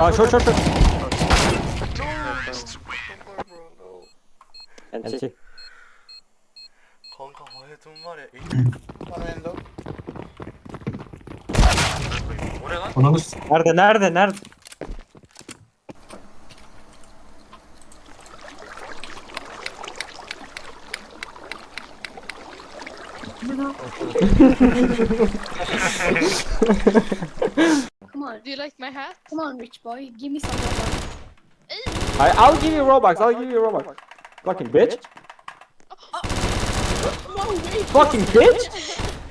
Aa short short short. NT. Kanka hayatım var ya. Bana endo. O ne lan? Ananı s- Nerede nerede nerede? Come on, Do you like my hat? come on, rich boy. Give me some Robux. I, I'll give you Robux. I'll give you Robux. Fucking bitch. No, wait. Fucking bitch.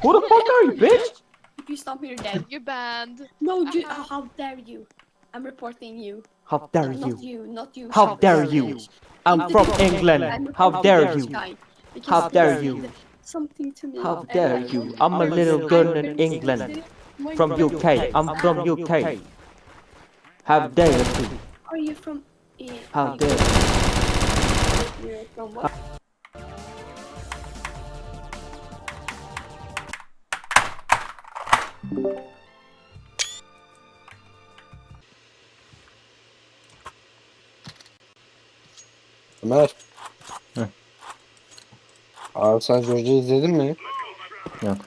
Who the fuck are you, bitch? If you stop me, you're dead. You're banned. No, you, Uh-huh. uh, how dare you? I'm reporting you. How dare you? Not you? Not you, not you. How dare you? I'm from England. How dare you? How dare you? Something to me. How dare you? I'm a little girl in was- England. From. UK. I'm from UK. How dare you? Are you from? Uh, How uh, dare You're from what? Ömer. Heh. Abi sen George'u izledin mi? Yok.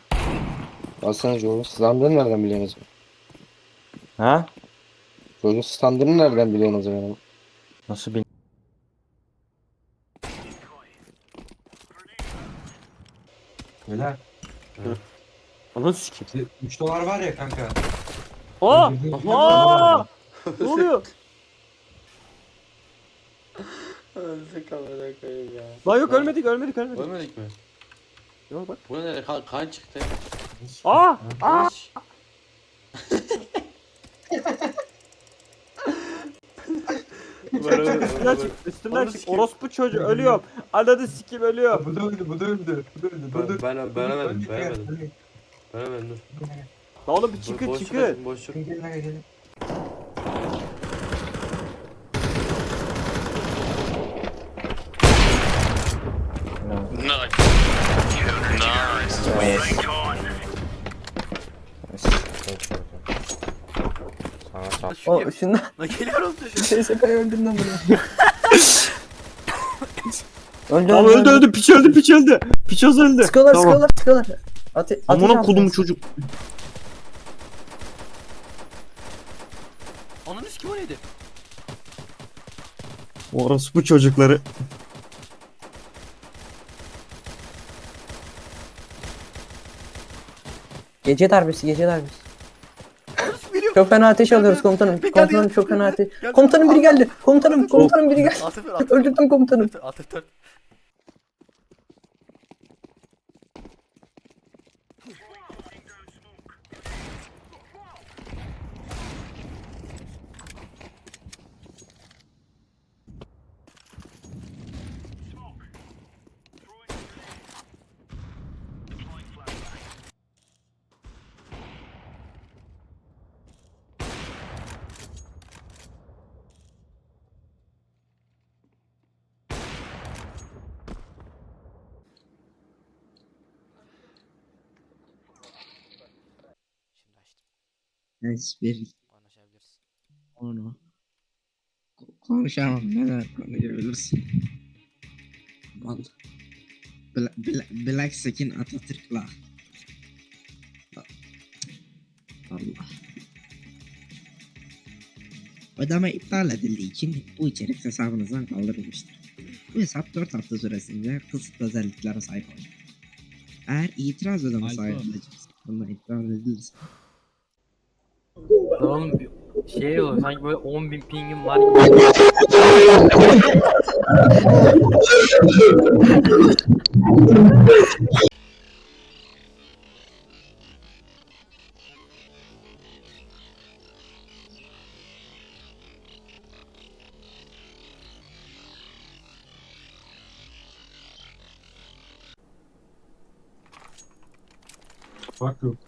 Sen George'un standını nereden biliyorsun? Ha? George'un standını nereden biliyorsun o zaman? Nasıl bil? Beyler. Ananı sikeyim. 3 dolar var ya kanka. Aa! Aa! Ne oluyor? Öldük amına koyayım ya. Lan yok ölmedik ölmedik ölmedik. Ölmedik mi? Yok bak. Bu ne? Kan, kan çıktı. Aa! Aa! Üstümden çık. Orospu çocuğu ölüyorum. Ananı sikim ölüyor. Bu da öldü, bu da öldü. Bu da öldü. Bu da öldü. Ben- ben- hemen dur. Lan oğlum bir Bo- çıkın boş çıkın. ver, Boş. Gelin, gelin, gelin. O ışından Lan geliyorum dışarı. şey sefer öldüm lan bunu. öldü Tamam öldü öldü piç öldü piç öldü. Piçoz öldü. Sıkıyorlar Tamam. sıkıyorlar sıkıyorlar. Ate Amına kodumu sana. çocuk. Ananı sikim o neydi? Orospu çocukları. Gece darbesi gece darbesi. Çok fena ateş alıyoruz komutanım. Komutanım çok fena ateş. Komutanım biri geldi. Komutanım komutanım biri geldi. Öldürdüm komutanım. Atıf ver. Şimdi açtım. Espri Anlaşabiliriz. onu konuşamam neden konuşabilirsin? Vallahi. Bla, bla, Black Skin Atatürk'la. Allah. Ödeme iptal edildiği için bu içerik hesabınızdan kaldırılmıştır. Bu hesap 4 hafta süresince kısıtlı özelliklere sahip olacak. Eğer itiraz ödemesi ayrılacaksa, buna itiraz edilirse Oğlum şey oluyor sanki böyle 10 bin pingim var gibi. Bak yok.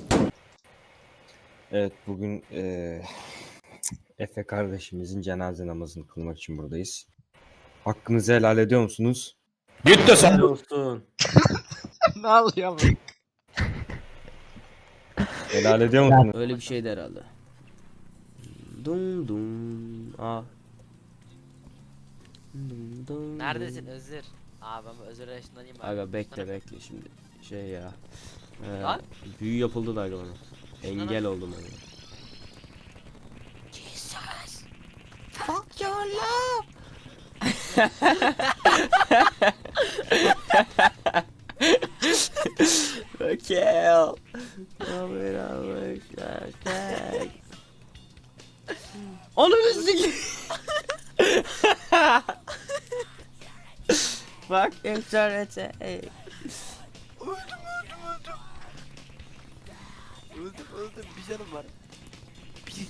Evet bugün eee Efe kardeşimizin cenaze namazını kılmak için buradayız. Hakkınızı helal ediyor musunuz? olsun. ne oluyor bu? Helal ediyor musunuz? Öyle bir şeydi herhalde. Dum dum. Aa. Dum dum. Neredesin Özür? Aa ben bu Özür yaşındayım abi. Aga bekle bekle şimdi. Şey ya. Ee, Lan. büyü yapıldı da aga. Engel oldum aga. Fuck your love. Mikael. Abi abi. Onu sikeyim. Bak internete. Öldüm öldüm bir canım var. Bir.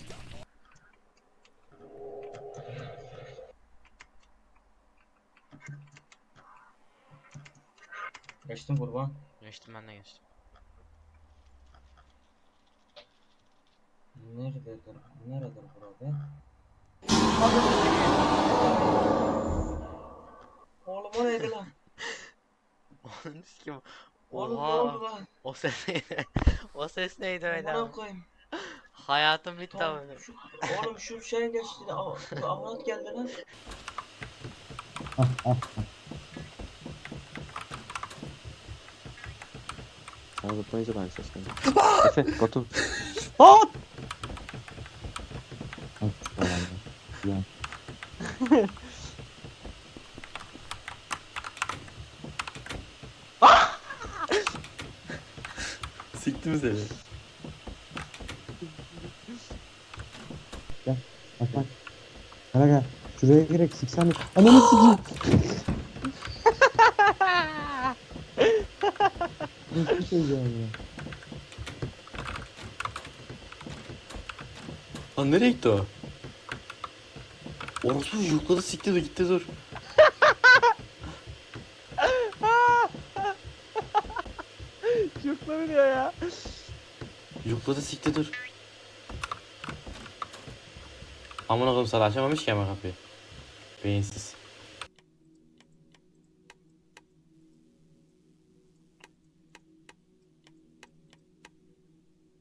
Geçtim kurban. Geçtim ben de geçtim. Nerededir? Nerededir burada? Oğlum o neydi lan? Oğlum ne Oha. oldu lan? O neydi? o ses neydi öyle Amına abi? koyayım. Hayatım bitti Tamam, şu, oğlum şu şey geçti. Av- Avrat geldi lan. Sen zıplayınca aynı ses geldi. Efe, Batu. Aa! Siktim seni. Gel gel. Şuraya girek siksene. Ananı sikeyim. Bir şey ya. Lan nereye gitti o? Orospu yukladı sikti de gitti dur. Yukladı sikti dur. Amına koyayım sana açamamış ki ama kapıyı. Beyinsiz.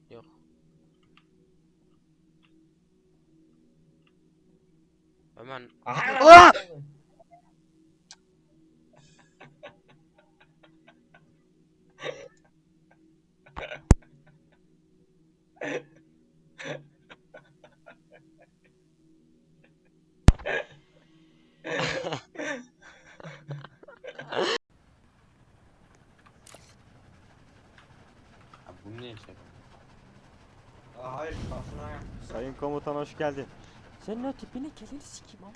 Yok. Hemen Ya bu ne şey? Hayır kafana yap. Sayın komutan hoş geldin. Senin o tipini kelini sikeyim ama.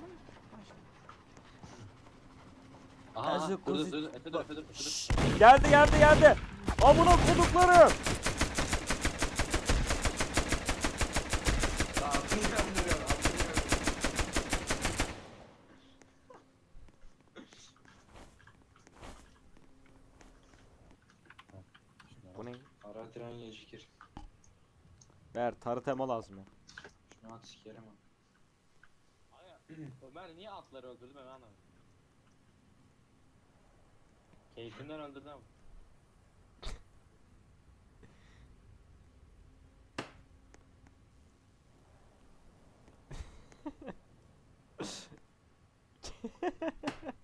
Aha dur dur dur Efe dur Efe dur Efe dur. Geldi geldi geldi. Amına kodukları. Bu ne? Ara tren gecikir. Ver tarı tema lazım ya. At sikerim ha. Ömer niye atları öldürdü ben anlamadım. Keyfinden öldürdü ama.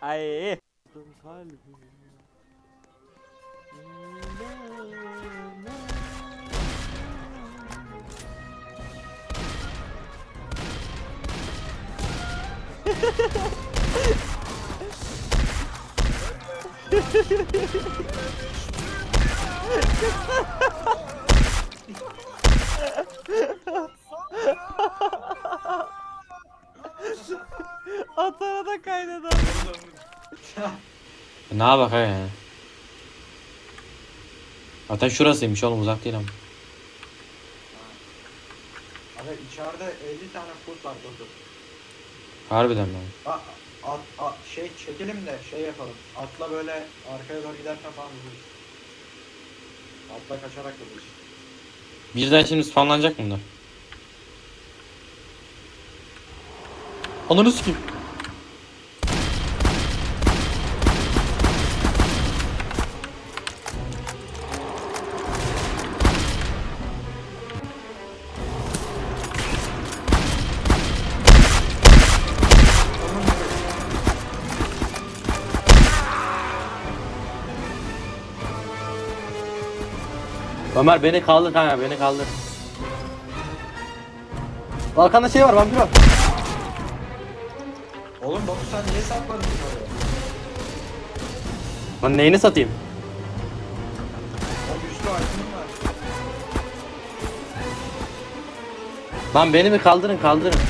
Ay. Atana da kaynadı. Ne yapak ha ya? Zaten şurasıymış oğlum uzak değil ama. Abi içeride 50 tane kurt var dur. Harbiden mi? Bak at, at, şey çekelim de şey yapalım. Atla böyle arkaya doğru giderken falan vururuz. Atla kaçarak vururuz. Birden şimdi spawnlanacak mı bunlar? Ananı sikeyim. Ömer beni kaldır kanka beni kaldır. Arkanda şey var vampir var. Oğlum Batu sen niye sakladın oraya? Lan neyini satayım? O güçlü item'ın var. Lan beni mi kaldırın kaldırın.